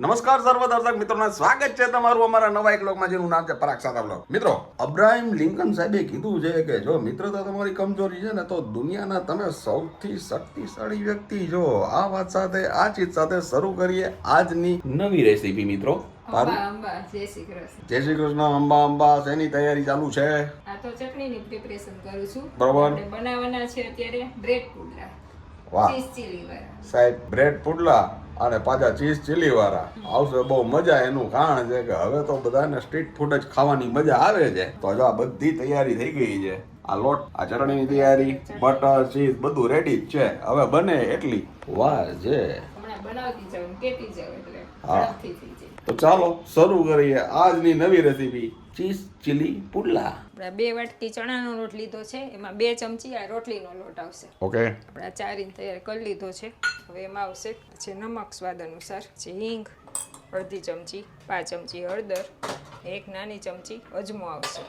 નમસ્કાર સર્વ દર્શક મિત્રોને સ્વાગત છે તમારું અમારા નવા એક લોકમાં જેનું નામ છે પરાગ સાદા બ્લોગ મિત્રો અબ્રાહિમ લિંકન સાહેબે કીધું છે કે જો મિત્રતા તમારી કમજોરી છે ને તો દુનિયાના તમે સૌથી શક્તિશાળી વ્યક્તિ જો આ વાત સાથે આ ચીજ સાથે શરૂ કરીએ આજની નવી રેસીપી મિત્રો. જય શ્રી કૃષ્ણ. અંબા અંબા શેની તૈયારી ચાલુ છે? આ તો ચટણીની પ્રિપરેશન કરું છું. બરોબર. બનાવવાના છે અત્યારે બ્રેડ પુડલા. વાહ. સાહેબ બ્રેડ પુડલા. અને પાછા ચીઝ ચીલી વાળા આવશે બહુ મજા, એનું કારણ છે કે હવે તો બધાને સ્ટ્રીટ ફૂડ જ ખાવાની મજા આવે છે. તો જો આ બધી તૈયારી થઈ ગઈ છે. આ લોટ, આ ચટણીની તૈયારી, બટર, ચીઝ બધું રેડી જ છે. હવે બને એટલી. વાહ છે બનાવતી જાઉં કેતી જાઉં હા. તો ચાલો શરૂ કરીએ આજની નવી રેસીપી ચીઝ ચીલી પુડલા. આપણે બે વાટકી ચણાનો લોટ લીધો છે એમાં બે ચમચી આ રોટલીનો લોટ આવશે. ઓકે આપણે આ ઇંચ તૈયાર કરી લીધો છે. હવે એમાં આવશે પછી નમક સ્વાદ અનુસાર પછી હિંગ અડધી ચમચી પાંચ ચમચી હળદર એક નાની ચમચી અજમો આવશે.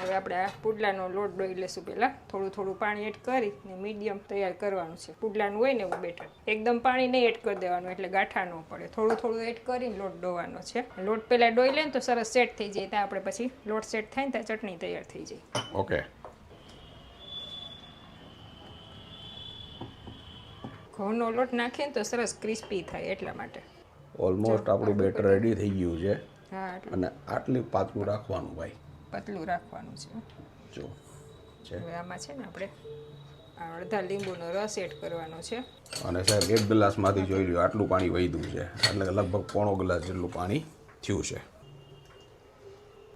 હવે આપણે આ પુડલાનો લોટ દોઈ લેશું પહેલાં. થોડું થોડું પાણી એડ કરી ને મીડિયમ તૈયાર કરવાનું છે. પુડલાનું હોય ને એવું બેટર. એકદમ પાણી નહીં એડ કરી દેવાનું એટલે ગાંઠા ન પડે. થોડું થોડું એડ કરીને લોટ દોવાનો છે. લોટ પહેલાં ડોઈ લે ને તો સરસ સેટ થઈ જાય. ત્યાં આપણે પછી લોટ સેટ થાય ને ત્યાં ચટણી તૈયાર થઈ જાય. ઓકે. ઘઉંનો લોટ નાખીએ ને તો સરસ ક્રિસ્પી થાય એટલા માટે. ઓલમોસ્ટ આપણું બેટર રેડી થઈ ગયું છે. અને આટલી પાતળું રાખવાનું ભાઈ. પતલું રાખવાનું છે. જો હવે આમાં છે ને આપણે અડધા લીંબુનો રસ એડ કરવાનો છે. અને સાહેબ એક ગ્લાસમાંથી જોઈ લ્યો આટલું પાણી વહીધું છે. એટલે લગભગ પોણો ગ્લાસ જેટલું પાણી થયું છે.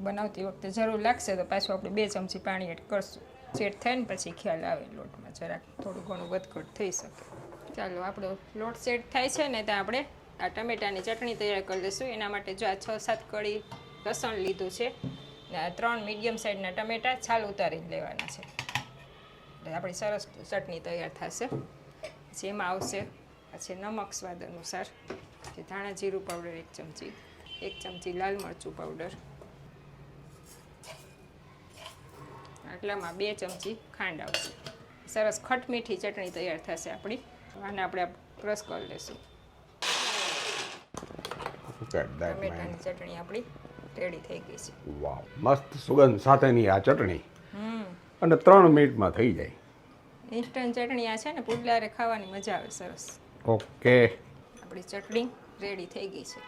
બનાવતી વખતે જરૂર લાગશે તો પાછું આપણે બે ચમચી પાણી એડ કરશું. સેટ થાય ને પછી ખ્યાલ આવે લોટમાં જરાક થોડું ઘણું વધઘટ થઈ શકે. ચાલો આપણો લોટ સેટ થાય છે ને ત્યાં આપણે આ ટમેટાની ચટણી તૈયાર કરી લઈશું. એના માટે જો આ છ સાત કળી લસણ લીધું છે ત્રણ મીડિયમ સાઇઝના ટમેટા છાલ ઉતારી લેવાના છે. એટલે આપણી સરસ ચટણી તૈયાર થશે. પછી એમાં આવશે પછી નમક સ્વાદ અનુસાર ધાણા જીરું પાવડર એક ચમચી એક ચમચી લાલ મરચું પાવડર આટલામાં બે ચમચી ખાંડ આવશે. સરસ ખટમીઠી ચટણી તૈયાર થશે આપણી. આને આપણે ક્રશ કરી લઈશું ટમેટાની ચટણી આપણી. રેડી થઈ ગઈ છે. વાવ મસ્ત સુગંધ સાથેની આ ચટણી. અને ત્રણ મિનિટમાં થઈ જાય. ઇન્સ્ટન્ટ ચટણી આ છે ને પુડલારે ખાવાની મજા આવે સરસ. ઓકે. આપણી ચટણી રેડી થઈ ગઈ છે.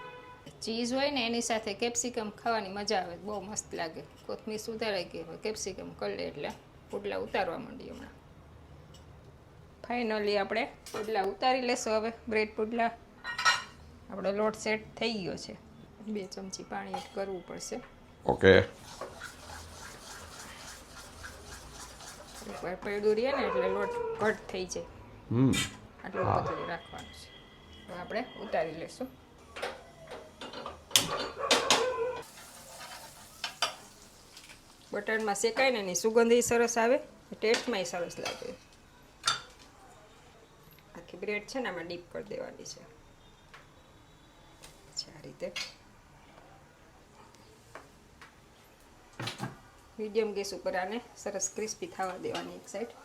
ચીઝ હોય ને એની સાથે કેપ્સિકમ ખાવાની મજા આવે બહુ મસ્ત લાગે. કોથમીર સુધારાઈ ગઈ હોય કેપ્સિકમ કરી એટલે પુડલા ઉતારવા માંડી હમણાં. ફાઇનલી આપણે પુડલા ઉતારી લેશું હવે બ્રેડ પુડલા. આપણો લોટ સેટ થઈ ગયો છે. બે ચમચી પાણી એડ કરવું પડશે. ઓકે એકવાર પડ્યું રહે ને એટલે લોટ ઘટ થઈ જાય. હમ. આટલું બધું રાખવાનું છે. હવે આપણે ઉતારી લેશું. બટરમાં શેકાય ને એની સુગંધ સરસ આવે. ટેસ્ટમાંય સરસ લાગે. આખી બ્રેડ છે ને આમાં ડીપ કરી દેવાની છે આ રીતે. મીડિયમ ગેસ ઉપર આને સરસ ક્રિસ્પી થવા દેવાની એક સાઈડ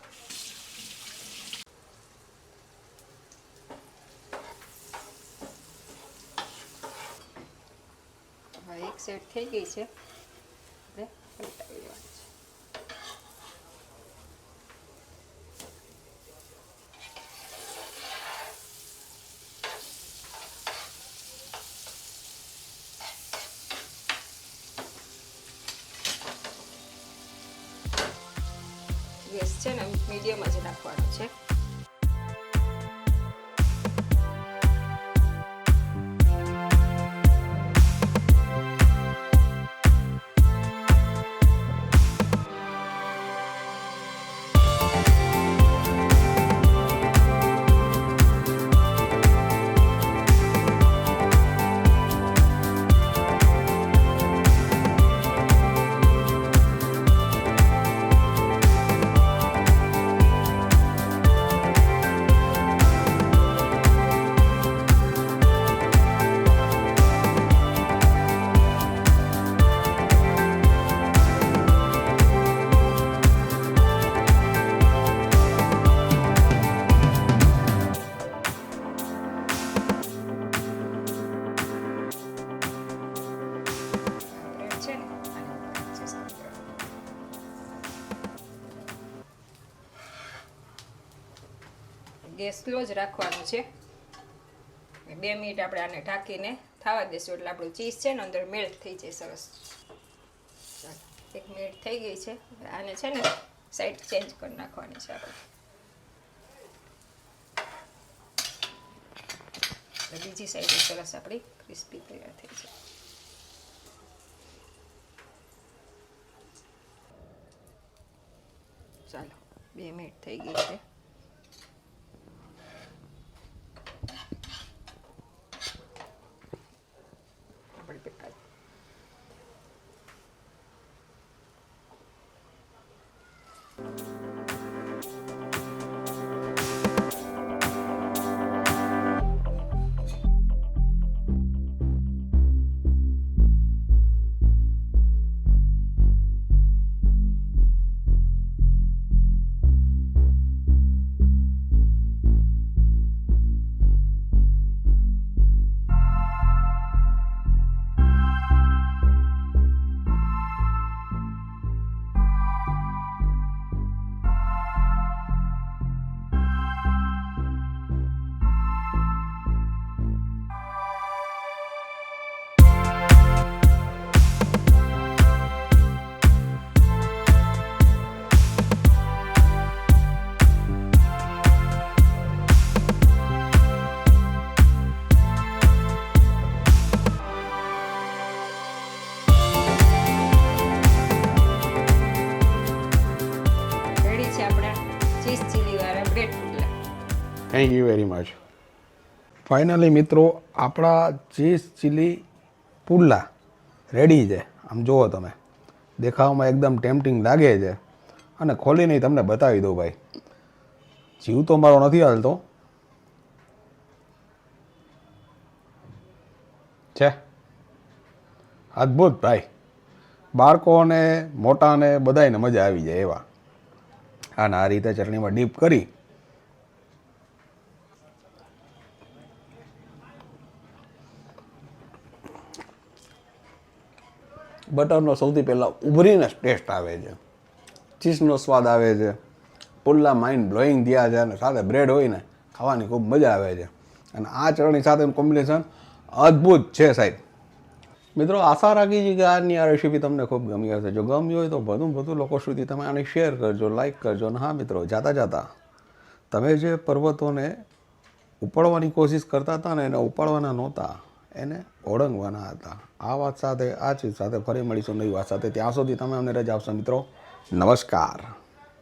હા એક સાઈડ થઈ ગઈ છે. આપણે પલટાવી દેવાની છે ગેસ છે ને મીડિયમ જ રાખવાનો છે. ગેસ સ્લો જ રાખવાનો છે. બે મિનિટ આપણે આને ઢાંકીને થવા દઈશું એટલે આપણું ચીઝ છે ને અંદર મેલ્ટ થઈ જાય સરસ. એક મિનિટ થઈ ગઈ છે. આને છે ને સાઈડ ચેન્જ કરી નાખવાની છે આપણે. બીજી સાઈડ સરસ આપણી ક્રિસ્પી તૈયાર થઈ છે. ચાલો, બે મિનિટ થઈ ગઈ છે આપણે pay- ready thank you very much finally મિત્રો, આપણા ચીઝ ચીલી પુલ્લા રેડી છે. આમ જુઓ તમે. દેખાવામાં એકદમ ટેમ્પટિંગ લાગે છે. અને ખોલીને તમને બતાવી દઉં ભાઈ. જીવ તો મારો નથી હાલતો. છે. અદ્ભુત ભાઈ. બાળકોને મોટાને બધાયને મજા આવી જાય એવા. અને આ રીતે ચટણીમાં ડીપ કરી બટરનો સૌથી પહેલાં ઉભરીને ટેસ્ટ આવે છે. ચીઝનો સ્વાદ આવે છે. પુલ્લા માઇન્ડ બ્લોઈંગ થયા છે અને સાથે બ્રેડ હોય ને ખાવાની ખૂબ મજા આવે છે. અને આ ચટણી સાથેનું કોમ્બિનેશન અદ્ભુત છે સાહેબ. મિત્રો, આશા રાખી છે કે આજની આ રેસીપી તમને ખૂબ ગમી હશે. જો ગમી હોય તો વધુ વધુ લોકો સુધી તમે આને શેર કરજો લાઈક કરજો. અને હા મિત્રો, જાતા જાતા તમે જે પર્વતોને ઉપાડવાની કોશિશ કરતા હતા ને એને ઉપાડવાના નહોતા એને ઓળંગવાના હતા. આ વાત સાથે, આ ચીજ સાથે ફરી મળીશું નવી વાત સાથે. ત્યાં સુધી તમે અમને રજા આપશો મિત્રો. નમસ્કાર.